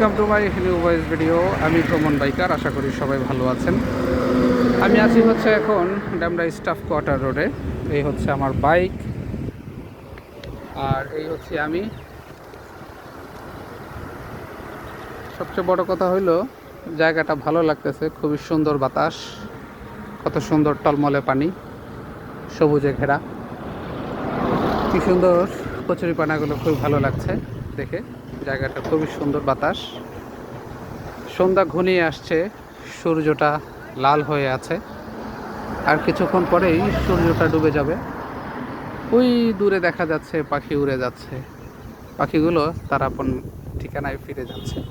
Welcome to my new voice video আমি Praman biker, আশা করি সবাই ভালো আছেন। আমি আছি হচ্ছে এখন ড্যামরা স্টাফ কোয়ার্টার রোডে। এই হচ্ছে আমার বাইক। আর এই হচ্ছে আমি। সবচেয়ে বড় কথা হইল, জায়গাটা ভালো লাগতেছে, খুবই সুন্দর বাতাস, কত সুন্দর টলমলে পানি, সবুজে ঘেরা। কি সুন্দর কচুরি পানাগুলো খুব ভালো লাগছে দেখে। জায়গাটা খুবই সুন্দর বাতাস। সন্ধ্যা ঘনিয়ে আসছে, সূর্যটা লাল হয়ে আছে। আর কিছুক্ষণ পরেই সূর্যটা ডুবে যাবে। ওই দূরে দেখা যাচ্ছে, পাখি উড়ে যাচ্ছে। পাখিগুলো তার আপন ঠিকানায় ফিরে যাচ্ছে।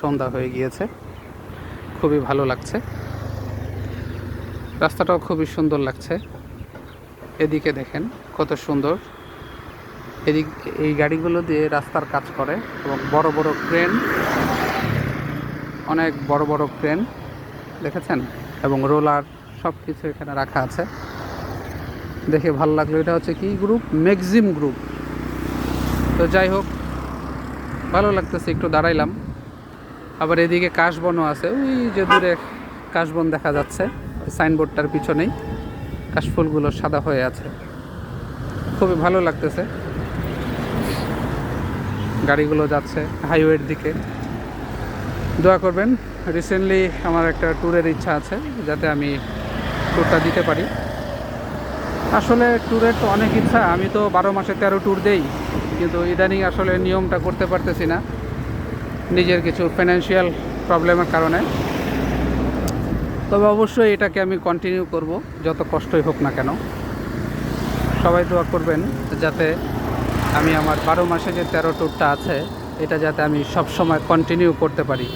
সন্ধ্যা হয়ে গিয়েছে। খুবই ভালো লাগছে। রাস্তাটাও খুবই সুন্দর লাগছে। এদিকে দেখেন কত সুন্দর এদিক, এই গাড়িগুলো দিয়ে রাস্তার কাজ করে এবং বড় বড় ক্রেন, অনেক বড় বড় ক্রেন, দেখেছেন? এবং রোলার সব কিছু এখানে রাখা আছে। দেখে ভালো লাগল। এটা হচ্ছে কি গ্রুপ ম্যাক্সিম গ্রুপ তো যাই হোক, ভালো লাগতেছে, একটু দাঁড়াইলাম। আবার এদিকে কাশবনও আছে। ওই যে দূরে কাশবন দেখা যাচ্ছে, সাইনবোর্ডটার পিছনেই। কাশফুলগুলো সাদা হয়ে আছে। খুবই ভালো লাগতেছে। গাড়িগুলো যাচ্ছে হাইওয়ের দিকে। দোয়া করবেন রিসেন্টলি আমার একটা ট্যুরের ইচ্ছা আছে যাতে আমি ট্যুরটা দিতে পারি। আসলে ট্যুরের তো অনেক ইচ্ছা, আমি তো বারো মাসে তেরো ট্যুর দেই, কিন্তু ইদানিং আসলে নিয়মটা করতে পারতেছি না নিজের কিছু ফিনান্সিয়াল প্রবলেমের কারণে। তবে অবশ্যই এটাকে আমি কন্টিনিউ করব, যত কষ্টই হোক না কেন। সবাই দোয়া করবেন যাতে আমি আমার বারো মাসে যে তেরো ট্যুরটা আছে, এটা যাতে আমি সব সময় কন্টিনিউ করতে পারি।